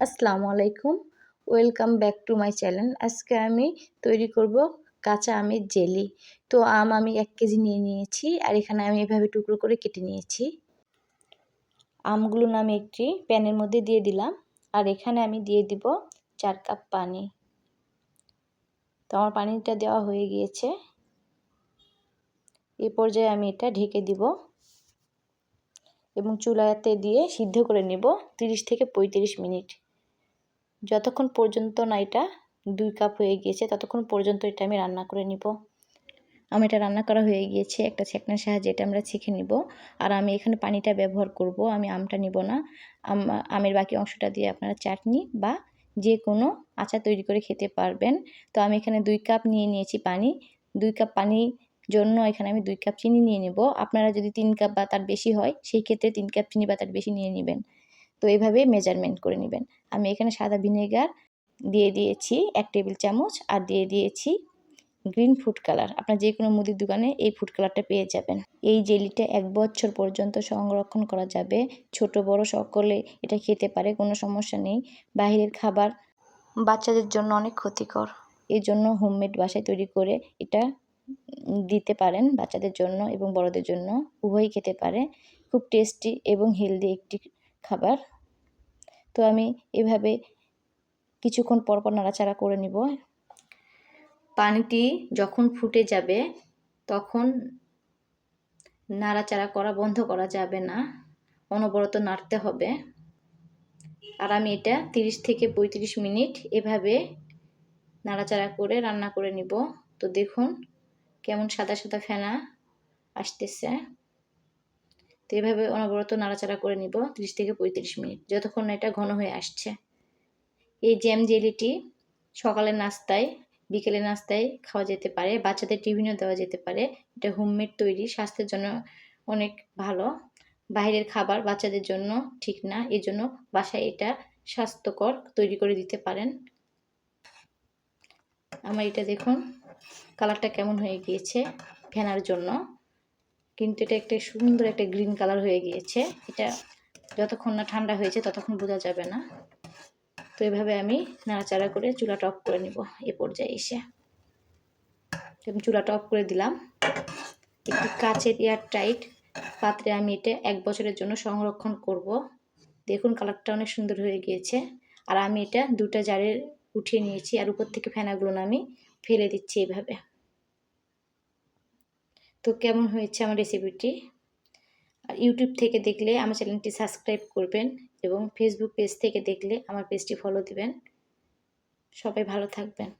আসসালামু আলাইকুম। Welcome back to my channel আজকে আমি তৈরি করব কাঁচা আমের জেলি। তো আম আমি এক কেজি নিয়ে নিয়েছি আর এখানে আমি এভাবে টুকরো করে কেটে নিয়েছি। আমগুলো আমি একটি প্যানের মধ্যে দিয়ে দিলাম। আর এখানে আমি দিয়ে দিব চার কাপ পানি। তো আমার পানিটা দেওয়া হয়ে গিয়েছে। এ পর্যায়ে আমি এটা ঢেকে দিব। এবং চুলাতে দিয়ে সিদ্ধ করে নেব তিরিশ থেকে পঁয়ত্রিশ মিনিট। যতক্ষণ পর্যন্ত না এটা দুই কাপ হয়ে গিয়েছে, ততক্ষণ পর্যন্ত এটা আমি রান্না করে নিব। আমি এটা রান্না করা হয়ে গিয়েছে, একটা ছেঁকনার সাহায্যে এটা আমরা ছেঁকে নিব। আর আমি এখানে পানিটা ব্যবহার করব, আমি আমটা নিব না। আমের বাকি অংশটা দিয়ে আপনারা চাটনি বা যে কোনো আচার তৈরি করে খেতে পারবেন। তো আমি এখানে দুই কাপ নিয়ে নিয়েছি পানি। দুই কাপ পানি জন্য এখানে আমি দুই কাপ চিনি নিয়ে নেব। আপনারা যদি তিন কাপ বা তার বেশি হয়, সেই ক্ষেত্রে তিন কাপ চিনি বা তার বেশি নিয়ে নেবেন। তো এইভাবে মেজারমেন্ট করে নেবেন। আমি এখানে সাদা ভিনেগার দিয়ে দিয়েছি এক টেবিল চামচ আর দিয়ে দিয়েছি গ্রিন ফুড কালার আপনার যে কোনো মুদির দোকানে এই ফুড কালারটা পেয়ে যাবেন। এই জেলিটা এক বছর পর্যন্ত সংরক্ষণ করা যাবে। ছোট, বড় সকলে এটা খেতে পারে, কোনো সমস্যা নেই। বাহিরের খাবার বাচ্চাদের জন্য অনেক ক্ষতিকর। এই জন্য হোমমেড বাসায় তৈরি করে এটা দিতে পারেন বাচ্চাদের জন্য এবং বড়দের জন্য। উভয়ই খেতে পারে। খুব টেস্টি এবং হেলদি একটি খাবার। তো আমি এভাবে কিছুক্ষণ পরপর নাড়াচাড়া করে নিব। পানিটি যখন ফুটে যাবে, তখন নাড়াচাড়া করা বন্ধ করা যাবে না, অনবরত নাড়তে হবে। আর আমি এটা তিরিশ থেকে পঁয়ত্রিশ মিনিট এভাবে নাড়াচাড়া করে রান্না করে নিব। তো দেখুন কেমন সাদা সাদা ফেনা আসতেছে। তো এভাবে অনবরত নাড়াচাড়া করে নিব ত্রিশ থেকে পঁয়ত্রিশ মিনিট, যতক্ষণ না এটা ঘন হয়ে আসছে। এই জ্যাম জেলিটি সকালের নাস্তায়, বিকেলের নাস্তায় খাওয়া যেতে পারে, বাচ্চাদের টিফিনও দেওয়া যেতে পারে। এটা হোমমেড তৈরি, স্বাস্থ্যের জন্য অনেক ভালো। বাইরের খাবার বাচ্চাদের জন্য ঠিক না এই জন্য বাসায় এটা স্বাস্থ্যকর তৈরি করে দিতে পারেন। আমার এটা দেখুন, কালারটা কেমন হয়ে গিয়েছে ফেনার জন্য। কিন্তু এটা একটা সুন্দর একটা গ্রিন কালার হয়ে গিয়েছে। এটা যতক্ষণ না ঠান্ডা হয়েছে ততক্ষণ বোঝা যাবে না। তো এভাবে আমি নাড়াচাড়া করে চুলাটা অফ করে নিব এ পর্যায়ে এসে। আমি চুলাটা অফ করে দিলাম। একটি কাচের এয়ার টাইট পাত্রে আমি এটা এক বছরের জন্য সংরক্ষণ করব। দেখুন কালারটা অনেক সুন্দর হয়ে গিয়েছে। আর আমি এটা দুটা জারের উঠিয়ে নিয়েছি আর উপর থেকে ফেনাগুলো আমি ফেলে দিচ্ছি এভাবে। তো কেমন হয়েছে আমার রেসিপিটি আর ইউটিউব থেকে দেখলে আমার চ্যানেলটি সাবস্ক্রাইব করবেন এবং ফেসবুক পেজ থেকে দেখলে আমার পেজটি ফলো দিবেন। সবাই ভালো থাকবেন।